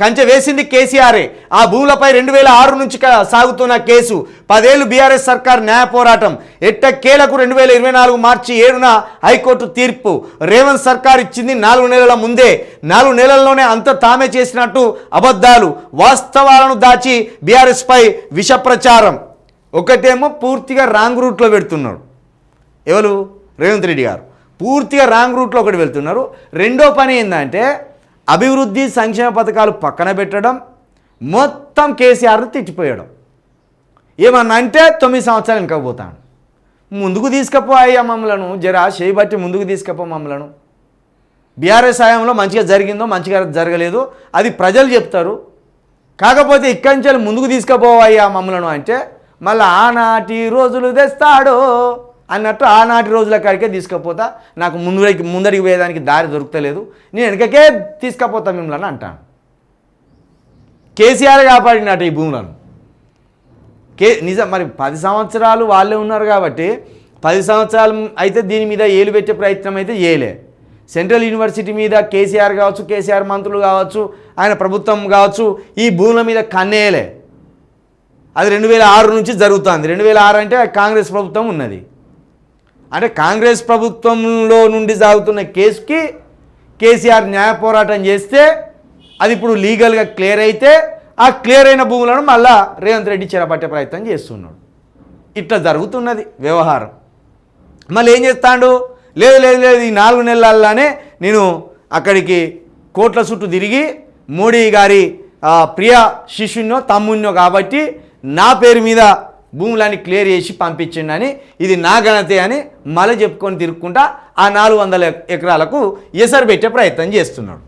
కంచె వేసింది కేసీఆరే. ఆ భూములపై రెండు వేల ఆరు నుంచి సాగుతున్న కేసు. పదేళ్ళు బీఆర్ఎస్ సర్కార్ న్యాయ పోరాటం. ఎట్టకేలకు రెండు వేల ఇరవై నాలుగు మార్చి ఏడున హైకోర్టు తీర్పు. రేవంత్ సర్కార్ ఇచ్చింది నాలుగు నెలల ముందే. నాలుగు నెలల్లోనే అంత తామే చేసినట్టు అబద్ధాలు వాస్తవాలను దాచి బీఆర్ఎస్పై విష ప్రచారం ఒకటేమో పూర్తిగా రాంగ్ రూట్లో పెడుతున్నాడు. ఎవరు? రేవంత్ రెడ్డి గారు. పూర్తిగా రాంగ్ రూట్లో ఒకటి వెళ్తున్నారు. రెండో పని ఏంటంటే అభివృద్ధి సంక్షేమ పథకాలు పక్కన పెట్టడం మొత్తం కేసీఆర్ని తిట్టిపోయడం. ఏమన్నా అంటే తొమ్మిది సంవత్సరాలు ఇంకా పోతాను. ముందుకు తీసుకపోయా మమ్మలను జరా చేయబట్టి ముందుకు తీసుకపో మమ్మలను. బీఆర్ఎస్ హయాంలో మంచిగా జరిగిందో మంచిగా జరగలేదు అది ప్రజలు చెప్తారు. కాకపోతే ఇక్కడి నుంచి ముందుకు తీసుకుపోవయ్యా మమ్మలను అంటే మళ్ళీ ఆనాటి రోజులు తెస్తాడో. అన్నట్టు ఆనాటి రోజుల కాడికే తీసుకుపోతా. నాకు ముందరికి ముందరికి పోయేదానికి దారి దొరుకుతలేదు. నేను వెనకకే తీసుకపోతా మిమ్మల్ని అంటాను. కేసీఆర్ కాపాడినట్టు ఈ భూములను. కే నిజం మరి పది సంవత్సరాలు వాళ్ళే ఉన్నారు కాబట్టి పది సంవత్సరాలు అయితే దీని మీద ఏలు పెట్టే ప్రయత్నం అయితే ఏలే సెంట్రల్ యూనివర్సిటీ మీద కేసీఆర్ కావచ్చు కేసీఆర్ మంత్రులు కావచ్చు ఆయన ప్రభుత్వం కావచ్చు ఈ భూముల మీద కన్నేయలే. అది రెండు వేల ఆరు నుంచి జరుగుతుంది. రెండు వేల ఆరు అంటే కాంగ్రెస్ ప్రభుత్వం ఉన్నది. అంటే కాంగ్రెస్ ప్రభుత్వంలో నుండి సాగుతున్న కేసుకి కేసీఆర్ న్యాయ పోరాటం చేస్తే అది ఇప్పుడు లీగల్గా క్లియర్ అయితే ఆ క్లియర్ అయిన భూములను మళ్ళా రేవంత్ రెడ్డి చెరపట్టే ప్రయత్నం చేస్తున్నాడు. ఇట్లా జరుగుతున్నది వ్యవహారం. మళ్ళీ ఏం చేస్తాడు? లేదు లేదు లేదు ఈ నాలుగు నెలల్లానే నేను అక్కడికి కోట్ల చుట్టూ తిరిగి మోడీ గారి ప్రియ శిష్యున్నో తమ్మున్నో కాబట్టి నా పేరు మీద భూములని క్లియర్ చేసి పంపించిండని ఇది నా ఘనతే అని మళ్ళీ చెప్పుకొని తిరుక్కుంటా ఆ నాలుగు వందల ఎకరాలకు ఎసరు పెట్టే ప్రయత్నం చేస్తున్నాడు.